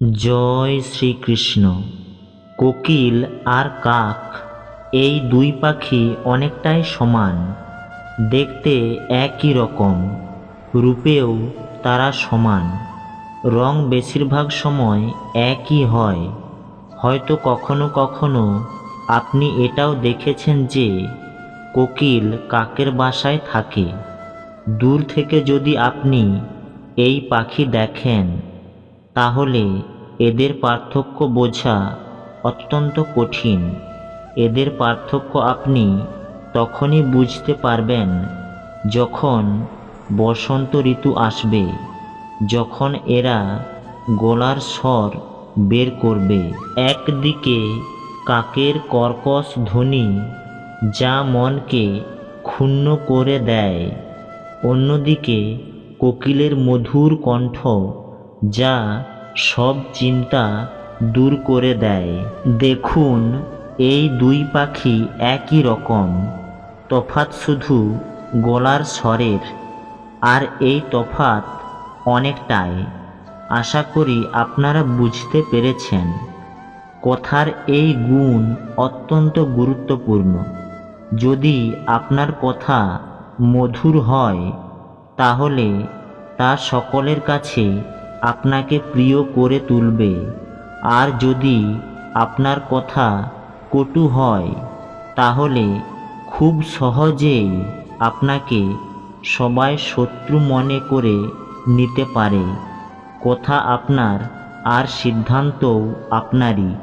জয় শ্রীকৃষ্ণ। কোকিল আর কাক এই দুই পাখি অনেকটাই সমান, দেখতে একই রকম, রূপেও তারা সমান। রং বেশিরভাগ সময় একই হয়। হয়তো কখনো কখনো আপনি এটাও দেখেছেন যে কোকিল কাকের বাসায় থাকে। দূর থেকে যদি আপনি এই পাখি দেখেন তাহলে এদের পার্থক্য বোঝা অত্যন্ত কঠিন। এদের পার্থক্য আপনি তখনই বুঝতে পারবেন যখন বসন্ত ঋতু আসবে, যখন এরা গলার স্বর বের করবে। একদিকে কাকের কর্কশ ধ্বনি যা মনকে ক্ষুণ্ণ করে দেয়, অন্যদিকে কোকিলের মধুর কণ্ঠ যা সব চিন্তা দূর করে দেয়। দেখুন, এই দুই পাখি একই রকম। তফাৎ শুধু গলার স্বরের, আর এই তফাৎ অনেকটাই। আশা করি আপনারা বুঝতে পেরেছেন। কথার এই গুণ অত্যন্ত গুরুত্বপূর্ণ। যদি আপনার কথা মধুর হয়, তাহলে তা সকলের কাছে আপনাকে প্রিয় করে তুলবে। আর যদি আপনার কথা কটু হয়, তাহলে খুব সহজেই আপনাকে সবাই শত্রু মনে করে নিতে পারে। কথা আপনার আর সিদ্ধান্তও আপনারই।